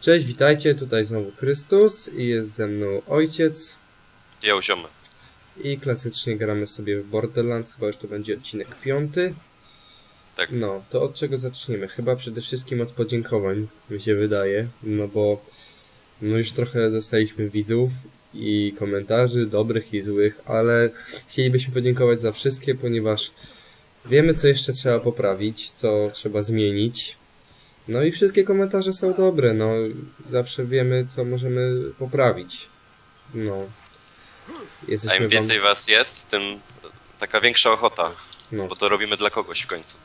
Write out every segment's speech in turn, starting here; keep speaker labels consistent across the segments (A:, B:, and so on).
A: Cześć, witajcie, tutaj znowu Chrystus i jest ze mną ojciec
B: Jeł ziomy.
A: i klasycznie gramy sobie w Borderlands, chyba już to będzie odcinek piąty.
B: Tak.
A: No, to od czego zaczniemy? Chyba przede wszystkim od podziękowań, mi się wydaje, no bo no już trochę dostaliśmy widzów i komentarzy, dobrych i złych, ale chcielibyśmy podziękować za wszystkie, ponieważ wiemy co jeszcze trzeba poprawić, co trzeba zmienić. No i wszystkie komentarze są dobre, no zawsze wiemy co możemy poprawić. No.
B: A
A: Jesteśmy
B: im
A: wam-
B: więcej was jest, tym taka większa ochota.
A: no.
B: Bo to robimy dla kogoś w końcu.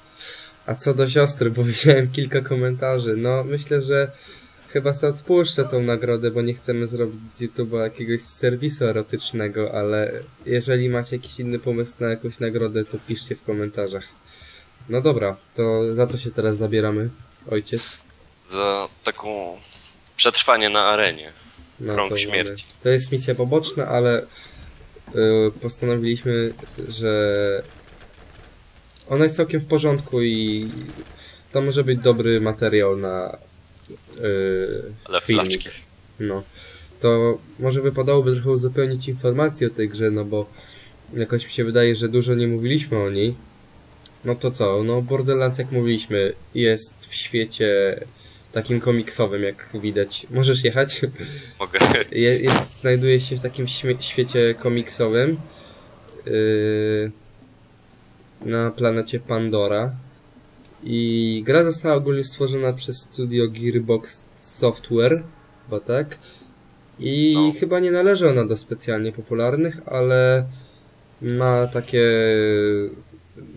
A: A co do siostry, bo widziałem kilka komentarzy. No, myślę, że chyba sobie odpuszczę tą nagrodę, bo nie chcemy zrobić z YouTube'a jakiegoś serwisu erotycznego, ale jeżeli macie jakiś inny pomysł na jakąś nagrodę, to piszcie w komentarzach. No dobra, to za co się teraz zabieramy, ojciec?
B: Za taką przetrwanie na arenie.
A: No,
B: Krąg
A: to
B: śmierci.
A: To jest misja poboczna, ale y, postanowiliśmy, że ona jest całkiem w porządku i to może być dobry materiał na
B: Ale
A: filmik.
B: flaczki.
A: No. To może wypadałoby trochę uzupełnić informacje o tej grze, no bo jakoś mi się wydaje, że dużo nie mówiliśmy o niej. No to co? No Borderlands, jak mówiliśmy, jest w świecie takim komiksowym, jak widać. Możesz jechać?
B: Mogę.
A: Je, jest, znajduje się w takim świecie komiksowym yy, na planecie Pandora i gra została ogólnie stworzona przez studio Gearbox Software, chyba tak? I
B: No.
A: chyba nie należy ona do specjalnie popularnych, ale ma takie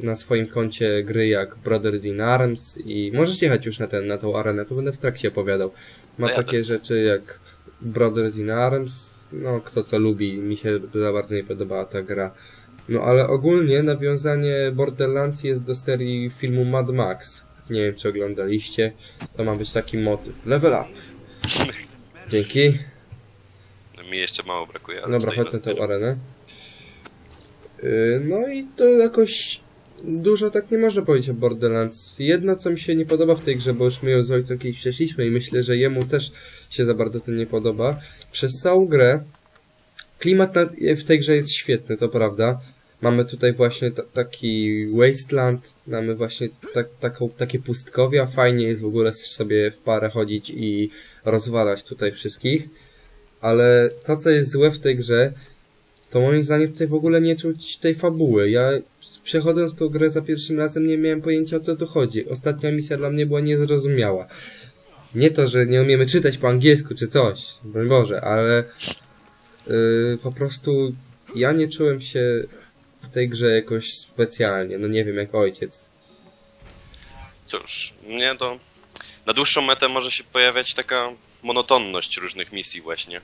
A: na swoim koncie gry jak Brothers in Arms i możesz jechać już na ten, na tą arenę, to będę w trakcie opowiadał. Ma
B: No
A: takie rzeczy jak Brothers in Arms, no kto co lubi, mi się za bardzo nie podobała ta gra. No ale ogólnie nawiązanie Borderlands jest do serii filmu Mad Max. Nie wiem czy oglądaliście, to ma być taki motyw. Level up. Dzięki.
B: Mi jeszcze mało brakuje, ale
A: Dobra, chodź na tę arenę. Yy, No i to jakoś dużo tak nie można powiedzieć o Borderlands. Jedno co mi się nie podoba w tej grze, bo już my ją z ojcem kiedyś przeszliśmy i myślę, że jemu też się za bardzo to nie podoba. Przez całą grę klimat w tej grze jest świetny, to prawda. Mamy tutaj właśnie ta, taki wasteland, mamy właśnie tak, taką, takie pustkowia, fajnie jest w ogóle sobie w parę chodzić i rozwalać tutaj wszystkich. Ale to, co jest złe w tej grze, to moim zdaniem tutaj w ogóle nie czuć tej fabuły. Ja przechodząc tą grę za pierwszym razem nie miałem pojęcia o co tu chodzi. Ostatnia misja dla mnie była niezrozumiała. Nie to, że nie umiemy czytać po angielsku czy coś, broń Boże, ale yy, po prostu ja nie czułem się w tej grze jakoś specjalnie. No nie wiem, jak ojciec.
B: Cóż, mnie to... Na dłuższą metę może się pojawiać taka monotonność różnych misji właśnie.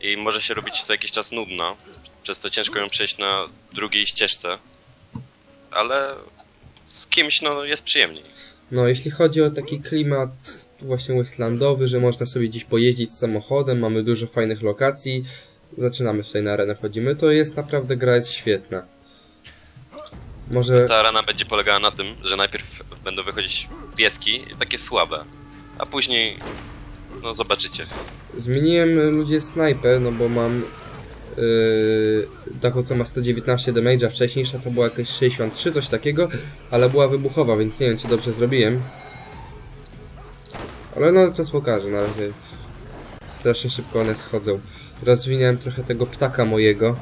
B: I może się robić co jakiś czas nudna. Przez to ciężko ją przejść na drugiej ścieżce. Ale z kimś no jest przyjemniej.
A: No, jeśli chodzi o taki klimat właśnie wastelandowy, że można sobie gdzieś pojeździć samochodem, mamy dużo fajnych lokacji, zaczynamy tutaj na arenę, wchodzimy, to jest naprawdę gra jest świetna. Może,
B: Ta arena będzie polegała na tym, że najpierw będą wychodzić pieski takie słabe, a później no zobaczycie.
A: zmieniłem ludzie snajpę, no bo mam yy, taką co ma 119 damage'a, wcześniejsza to była jakieś 63, coś takiego, ale była wybuchowa, więc nie wiem czy dobrze zrobiłem. Ale no czas pokaże, na razie strasznie szybko one schodzą. Rozwinąłem trochę tego ptaka mojego.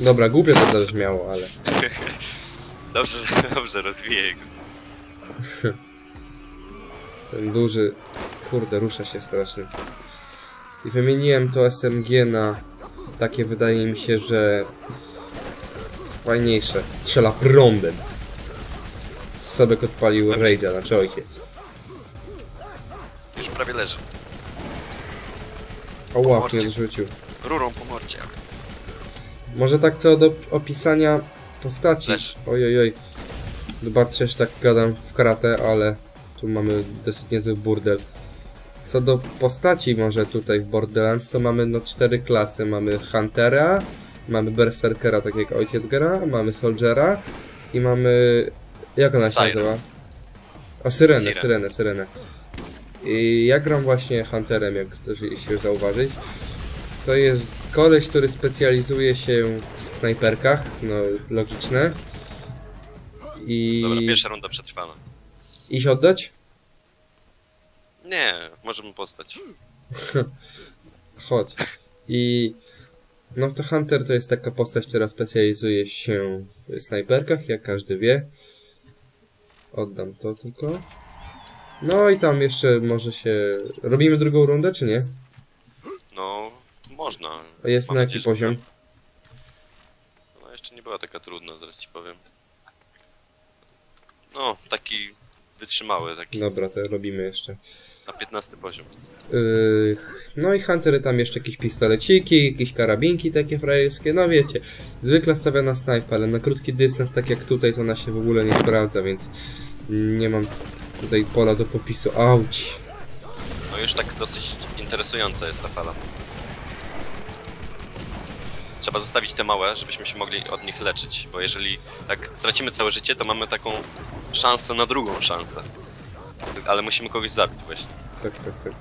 A: Dobra, głupio to zabrzmiało, ale...
B: Dobrze, dobrze, rozwijaj go.
A: Ten duży, kurde, rusza się strasznie. I wymieniłem to SMG na takie, wydaje mi się, że fajniejsze. Strzela prądem. Sobek odpalił Raida, znaczy ojciec.
B: Już prawie leży.
A: O łap
B: Pomorcie.
A: mnie odrzucił.
B: Rurą po morcie.
A: Może tak co do opisania postaci.
B: Leży.
A: Oj, oj, oj. Zobaczcie, że tak gadam w karate, ale tu mamy dosyć niezły burdel. Co do postaci może tutaj w Borderlands, to mamy no cztery klasy. Mamy Huntera, Mamy Berserkera, tak jak ojciec gra, mamy Soldiera i mamy... Jak ona się
B: Siren.
A: nazywa? O, Syrenę. Syrenę, Syrenę. I ja gram właśnie Hunterem, jak zdążyliście już zauważyć. To jest koleś, który specjalizuje się w snajperkach, no logiczne. I
B: Dobra, pierwsza runda przetrwana.
A: iść oddać?
B: Nie, możemy postać.
A: Chodź. I no to Hunter to jest taka postać, która specjalizuje się w snajperkach, jak każdy wie. Oddam to tylko. No i tam jeszcze może się... Robimy drugą rundę, czy nie?
B: No, można.
A: A Jest
B: Mam
A: na
B: nadzieję,
A: jaki
B: że-
A: poziom?
B: No, jeszcze nie była taka trudna, zaraz ci powiem. No, taki wytrzymały, taki
A: Dobra, to robimy jeszcze.
B: na 15 poziom.
A: Yy, no i Huntery tam jeszcze jakieś pistoleciki, jakieś karabinki takie frajerskie, no wiecie, zwykle stawia na snajpę, ale na krótki dystans, tak jak tutaj, to ona się w ogóle nie sprawdza, więc nie mam tutaj pola do popisu. Auć!
B: No już tak dosyć interesująca jest ta fala. Trzeba zostawić te małe, żebyśmy się mogli od nich leczyć, bo jeżeli tak stracimy całe życie, to mamy taką szansę na drugą szansę. Ale musimy kogoś zabić właśnie.
A: Tak, tak, tak.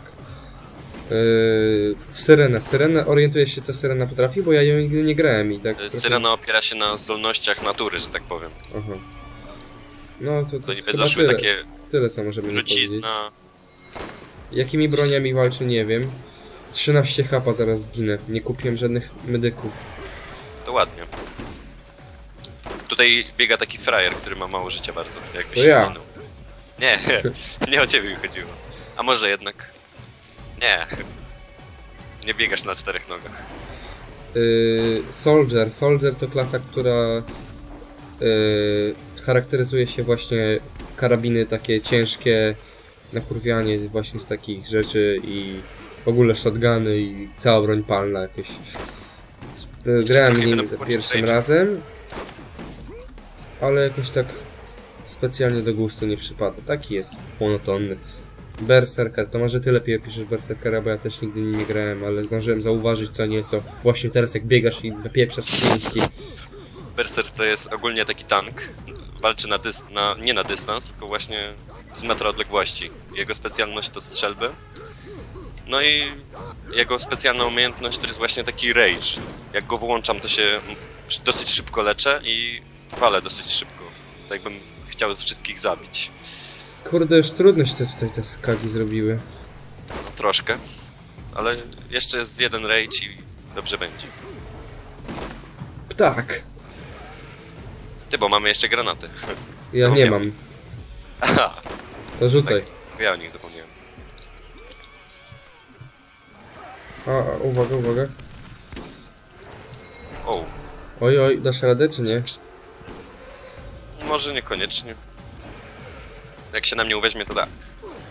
A: Yy, Syrenę. Syrenę orientuję się, co Syrena potrafi, bo ja ją nigdy nie grałem i tak... trochę-
B: Syrena opiera się na zdolnościach natury, że tak powiem.
A: Aha. No to, to
B: To niby doszły
A: tyle,
B: takie
A: tyle, co możemy powiedzieć.
B: trucizna.
A: Jakimi broniami walczy, nie wiem. 13 hapa zaraz zginę. Nie kupiłem żadnych medyków.
B: To ładnie. Tutaj biega taki frajer, który ma mało życia bardzo, jakbyś
A: To ja.
B: zginął. Nie, nie o ciebie mi chodziło. A może jednak? Nie. Nie biegasz na czterech nogach.
A: Yy, Soldier. Soldier to klasa, która yy, charakteryzuje się właśnie karabiny takie ciężkie, nakurwianie właśnie z takich rzeczy i w ogóle shotguny i cała broń palna jakoś. Grałem nim
B: popatrzeć
A: pierwszym razem, ale jakoś tak specjalnie do gustu nie przypada. Taki jest monotonny. Berserker, to może ty lepiej opiszesz Berserkera, bo ja też nigdy nim nie grałem, ale zdążyłem zauważyć co nieco. Właśnie teraz jak biegasz i napieprzasz skrzynki.
B: Berser to jest ogólnie taki tank. Walczy na, dys- na nie na dystans, tylko właśnie z metra odległości. Jego specjalność to strzelby. No i jego specjalna umiejętność to jest właśnie taki rage. Jak go wyłączam, to się dosyć szybko leczę i walę dosyć szybko. Tak jakbym chciał z wszystkich zabić.
A: Kurde, już trudno się te, tutaj te skagi zrobiły.
B: No, troszkę. Ale jeszcze jest jeden rage i dobrze będzie.
A: Ptak!
B: Ty, bo mamy jeszcze granaty.
A: Ja nie mam.
B: Aha,
A: To rzucaj.
B: tak, ja o nich zapomniałem.
A: A, a, uwaga, uwaga.
B: O,
A: Oj, oj, dasz radę czy nie?
B: Może niekoniecznie. Jak się na mnie uweźmie, to tak.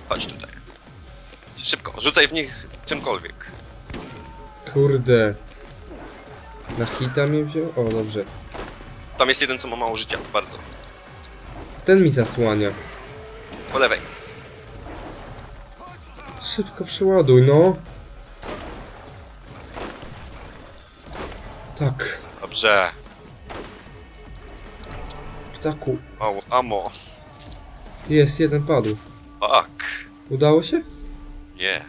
B: Chodź tutaj. Szybko, rzucaj w nich czymkolwiek.
A: Kurde. Na hita mnie wziął? O, dobrze.
B: Tam jest jeden, co ma mało życia, bardzo.
A: Ten mi zasłania.
B: Po lewej.
A: Szybko przeładuj, no. Tak.
B: Dobrze.
A: Ptaku.
B: Mało amo.
A: Jest, jeden padł.
B: Fuck.
A: Udało się?
B: Nie.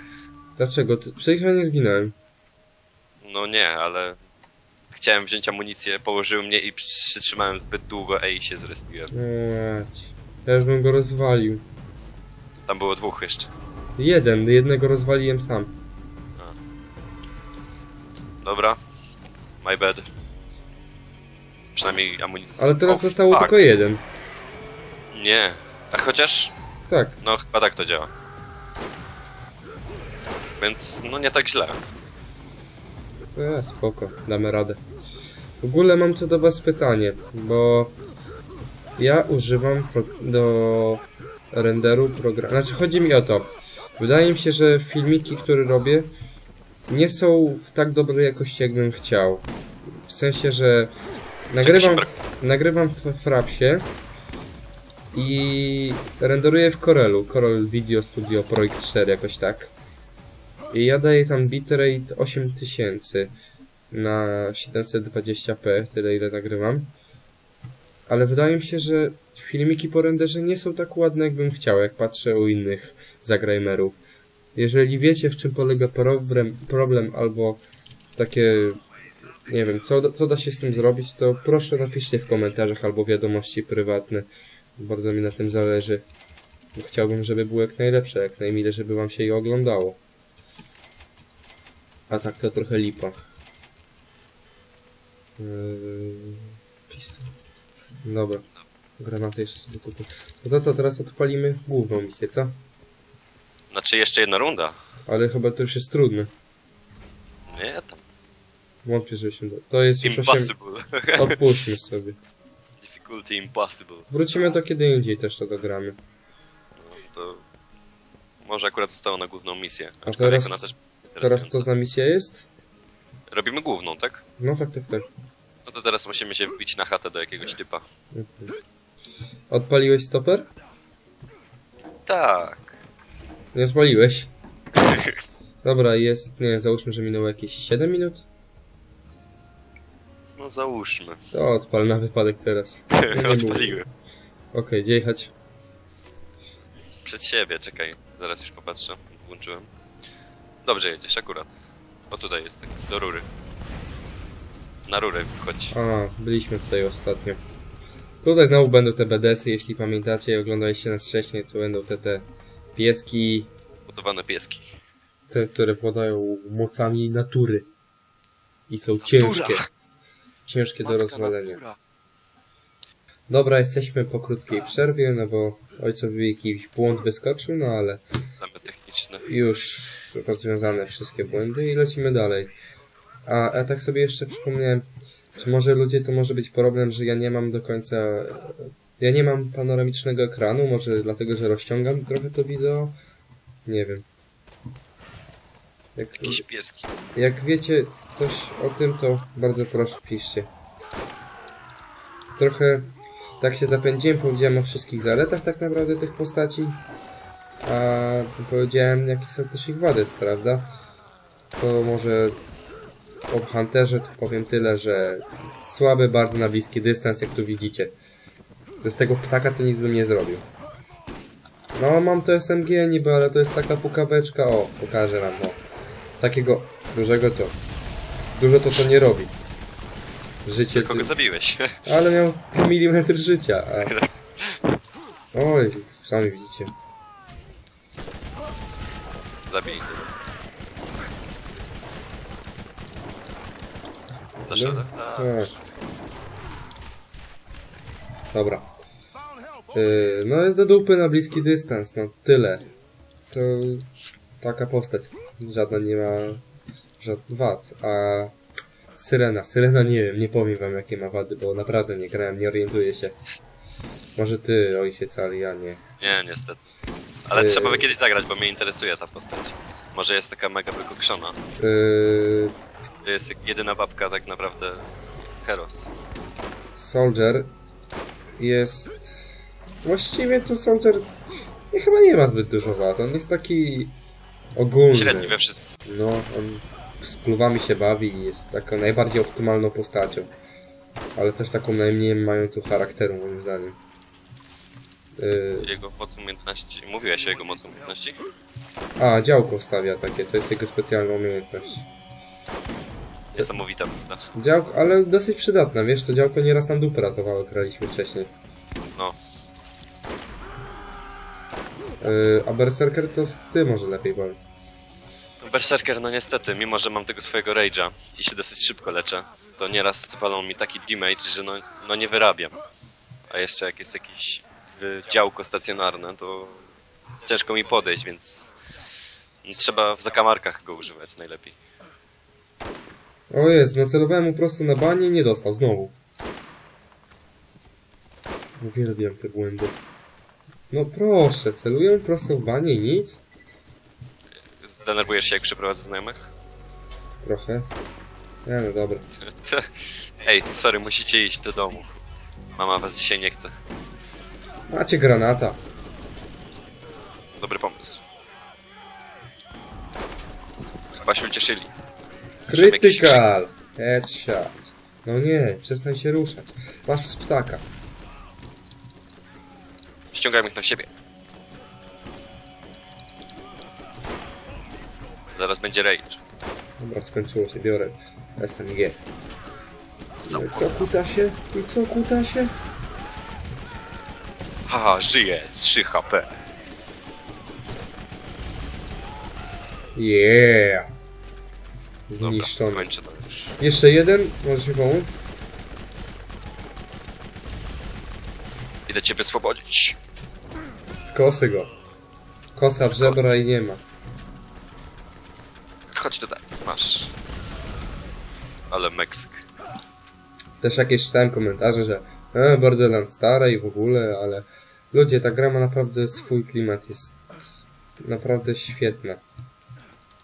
A: Dlaczego? Ty- Przecież ja nie zginąłem.
B: No nie, ale... Chciałem wziąć amunicję, położyły mnie i przytrzymałem zbyt długo, ej, się zrespiłem.
A: Mać. Ja już bym go rozwalił.
B: Tam było dwóch jeszcze.
A: Jeden, jednego rozwaliłem sam.
B: Dobra. My bad. Przynajmniej amunicja.
A: Ale teraz
B: O,
A: zostało
B: fuck.
A: tylko jeden.
B: Nie. A chociaż...
A: Tak.
B: No, chyba tak to działa. Więc, no nie tak źle.
A: E, spoko, damy radę. W ogóle mam co do was pytanie, bo ja używam do renderu programu. Znaczy chodzi mi o to. Wydaje mi się, że filmiki, które robię, nie są w tak dobrej jakości, jakbym chciał. W sensie, że nagrywam, nagrywam w Frapsie i renderuję w Corelu. Corel Video Studio Projekt 4 jakoś tak. I ja daję tam bitrate 8000. na 720p, tyle ile nagrywam. Ale wydaje mi się, że filmiki po renderze nie są tak ładne, jakbym chciał, jak patrzę u innych zagrajmerów. Jeżeli wiecie, w czym polega problem, problem albo takie, nie wiem, co, co da się z tym zrobić, to proszę napiszcie w komentarzach albo wiadomości prywatne. Bardzo mi na tym zależy. Chciałbym, żeby było jak najlepsze, jak najmilej, żeby wam się je oglądało. A tak to trochę lipa. Yy, pistol. Dobra. Granaty jeszcze sobie kupię. No to co, teraz odpalimy główną misję, co?
B: Znaczy jeszcze jedna runda.
A: Ale chyba to już jest trudne.
B: Nie, tam.
A: Wątpię, żebyśmy... Do... To jest już 8...
B: Impossible.
A: Odpuśćmy sobie.
B: Difficulty impossible.
A: Wrócimy to kiedy indziej też to dogramy.
B: No, to może akurat zostało na główną misję.
A: A teraz,
B: też
A: teraz co za misja jest?
B: Robimy główną, tak?
A: No tak, tak, tak.
B: No to teraz musimy się wbić na chatę do jakiegoś typa.
A: Mhm. Odpaliłeś stoper?
B: Tak.
A: Nie odpaliłeś. Dobra, jest, nie załóżmy, że minęło jakieś 7 minut.
B: No załóżmy.
A: To odpal na wypadek teraz. Nie, nie było.
B: Odpaliłem.
A: Okej, gdzie jechać?
B: Przed siebie, czekaj. Zaraz już popatrzę. Włączyłem. Dobrze jedziesz, akurat. O tutaj jest, do rury. Na rurę chodź.
A: A, byliśmy tutaj ostatnio. Tutaj znowu będą te BDS-y, jeśli pamiętacie i oglądaliście nas wcześniej, to będą te, te pieski,
B: Budowane pieski.
A: te, które władają mocami natury. I są ciężkie. Ciężkie do rozwalenia. Dobra, jesteśmy po krótkiej przerwie, no bo ojcowi jakiś błąd wyskoczył, no ale
B: Damy techniczne.
A: już rozwiązane wszystkie błędy i lecimy dalej. A, a tak sobie jeszcze przypomniałem, czy może ludzie to może być problem, że ja nie mam do końca. Ja nie mam panoramicznego ekranu, może dlatego, że rozciągam trochę to wideo? Nie wiem. Jak,
B: Jakieś pieski.
A: jak wiecie coś o tym, to bardzo proszę piszcie. Trochę tak się zapędziłem, powiedziałem o wszystkich zaletach tak naprawdę tych postaci, a powiedziałem jakie są też ich wady, prawda? To może o Hunterze to powiem tyle, że słaby bardzo na bliski dystans, jak tu widzicie. Bez tego ptaka to nic bym nie zrobił. No, mam to SMG niby, ale to jest taka pukaweczka. O, pokażę wam, no. Takiego dużego to. Dużo to to nie robi. Życie.
B: Kogo zabiłeś?
A: Ale miał milimetr życia. A... Oj, sami widzicie.
B: Dasz
A: No, tak. Dobra. Yy, no jest do dupy na bliski dystans, no tyle. To taka postać. Żadna nie ma żadnych wad. A Syrena, Syrena nie wiem, nie powiem wam jakie ma wady, bo naprawdę nie grałem, nie orientuję się. Może ty, ojciec, ale ja nie.
B: Nie, niestety. Ale
A: Yy.
B: trzeba by kiedyś zagrać, bo mnie interesuje ta postać. Może jest taka mega wykokszona.
A: Yy,
B: To jest jedyna babka tak naprawdę Heros.
A: Soldier jest... Właściwie to Soldier nie, chyba nie ma zbyt dużo wad. On jest taki ogólny.
B: Średni we wszystkim.
A: No, on z pluwami się bawi i jest taką najbardziej optymalną postacią. Ale też taką najmniej mającą charakteru moim zdaniem. Yy,
B: Jego moc umiejętności. Mówiłeś o jego mocy umiejętności?
A: a, działko stawia takie, to jest jego specjalna umiejętność.
B: Niesamowita, prawda?
A: Działko, ale dosyć przydatna, wiesz, to działko nieraz nam dupę ratowało, graliśmy wcześniej.
B: No.
A: Yy, a Berserker to ty może lepiej powiedz.
B: Berserker, no niestety, mimo że mam tego swojego rage'a i się dosyć szybko leczę, to nieraz walą mi taki damage, że no, no nie wyrabiam. A jeszcze jak jest jakieś y, działko stacjonarne, to ciężko mi podejść, więc trzeba w zakamarkach go używać najlepiej.
A: O jest, nacelowałem mu prosto na banie i nie dostał, znowu. Uwielbiam te błędy. No proszę, celuję prosto w banie i nic?
B: Denerwujesz się jak przeprowadzę znajomych?
A: Trochę. Nie no dobra.
B: Ej, sorry, musicie iść do domu. Mama was dzisiaj nie chce.
A: Macie granata.
B: Dobry pomysł. Chyba się ucieszyli.
A: Krytykal! Headshot. No nie, przestań się ruszać. Masz z ptaka.
B: Ściągajmy ich na siebie. Zaraz będzie rage.
A: Dobra, skończyło się, biorę SMG. No i co, kutasie? I co, kutasie?
B: Haha, żyje! 3 HP.
A: Yeah!
B: Dobra,
A: Zniszczony.
B: skończę to już.
A: Jeszcze jeden? Możesz mi pomóc?
B: Idę cię wyswobodzić.
A: Skosy go. Kosa w
B: Skos.
A: żebra i nie ma.
B: Chodź tutaj, masz. Ale Meksyk.
A: Też jakieś czytałem komentarze, że e, Borderlands stare i w ogóle, ale ludzie, ta gra ma naprawdę swój klimat, jest naprawdę świetna.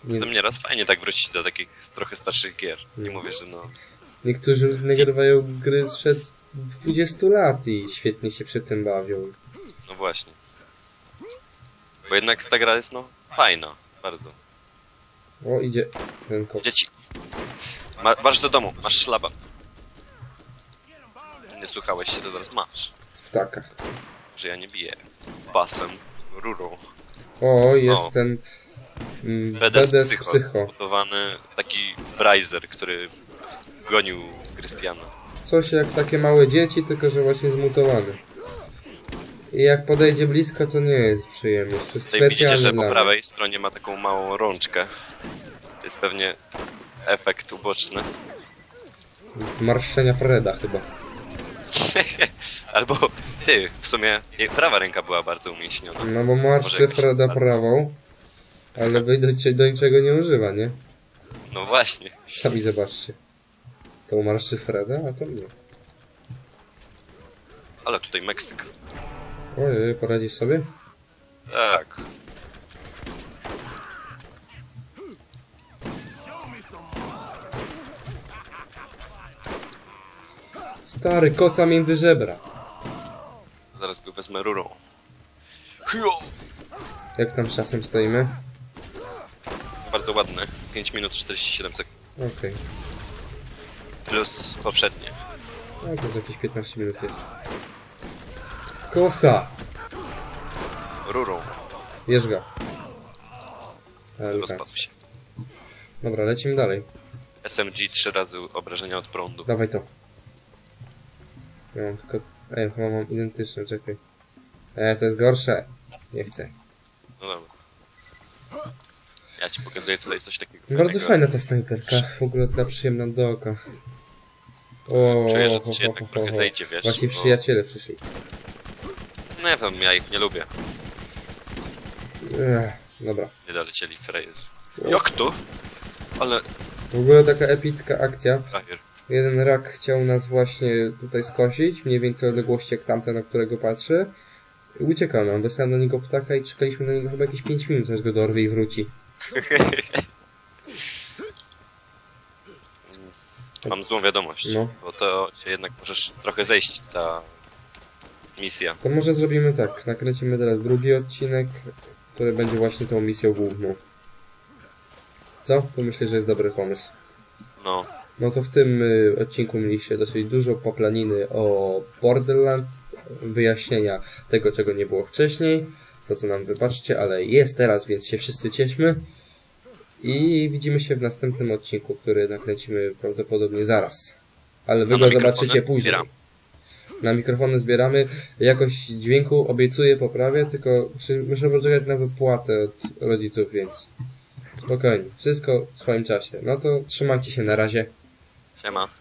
A: Nie,
B: To mnie raz fajnie tak wrócić do takich trochę starszych gier. Nie mówię, że no...
A: niektórzy nagrywają gry sprzed 20 lat i świetnie się przy tym bawią.
B: No właśnie. Bo jednak ta gra jest no fajna. Bardzo.
A: O, idzie ten kot.
B: Dzieci. Ma, masz do domu, masz szlaban. Nie słuchałeś się, to teraz masz.
A: z ptaka.
B: Że ja nie biję. Basem, rurą.
A: O, jest
B: O.
A: ten mm,
B: BDS
A: BDS
B: Psycho,
A: Psycho.
B: zbudowany taki Braiser, który gonił Krystiana.
A: Coś jak takie małe dzieci, tylko że właśnie zmutowany. I jak podejdzie blisko, to nie jest przyjemnie.
B: Tutaj widzicie, że po prawej stronie ma taką małą rączkę. To jest pewnie efekt uboczny.
A: Marszczenia Freda chyba.
B: Albo ty, w sumie jej prawa ręka była bardzo umieśniona.
A: No bo marszczy
B: jakiś
A: Freda prawą, ale wy do, do niczego nie używa, nie?
B: No właśnie.
A: Sami zobaczcie. To marszczy Freda, a to nie.
B: Ale tutaj Meksyk.
A: Ojej, poradzisz sobie?
B: Tak.
A: Stary, kosa między żebra.
B: Zaraz go wezmę rurą. Hyo!
A: Jak tam z czasem stoimy?
B: Bardzo ładny. 5 minut 47 sekund.
A: Okej.
B: Plus poprzednie.
A: No to jakieś 15 minut jest. Kosa!
B: Rurą.
A: Bierz go. Lukas.
B: Rozpadł się.
A: Dobra, lecimy dalej.
B: SMG 3 razy obrażenia od prądu.
A: Dawaj to. Ja mam tylko... Ej, chyba mam identyczne, czekaj. Ej, to jest gorsze. Nie chcę.
B: No dobra. Ja ci pokazuję tutaj coś takiego.
A: Bardzo
B: fajnego.
A: fajna ta snajperka. W ogóle taka przyjemna do oka. O,
B: Czuję, że to ci jednak trochę zejdzie, wiesz.
A: Właśnie
B: bo-
A: przyjaciele przyszli.
B: Nie wiem, ja ich nie lubię.
A: Ech, dobra.
B: Nie dolecieli frajerzy. Jak to? Ale...
A: W ogóle taka epicka akcja.
B: Frajer.
A: Jeden rak chciał nas właśnie tutaj skosić, mniej więcej odległości jak tamten, na którego patrzę. I uciekał nam. Wysłałem do niego ptaka i czekaliśmy na niego chyba jakieś 5 minut, aż go dorwie i wróci.
B: Mam złą wiadomość.
A: No.
B: Bo to się jednak możesz trochę zejść ta misja.
A: To może zrobimy tak. Nakręcimy teraz drugi odcinek, który będzie właśnie tą misją główną. Co? To myślę, że jest dobry pomysł.
B: No.
A: No to w tym y, odcinku mieliście dosyć dużo poplaniny o Borderlands, wyjaśnienia tego, czego nie było wcześniej, za co nam wybaczcie, ale jest teraz, więc się wszyscy cieszmy. I widzimy się w następnym odcinku, który nakręcimy prawdopodobnie zaraz. Ale wy go zobaczycie później.
B: zbieram.
A: Na mikrofony zbieramy. Jakość dźwięku obiecuję, poprawię, tylko muszę poczekać na wypłatę od rodziców, więc spokojnie. Wszystko w swoim czasie. No to trzymajcie się na razie.
B: Siema.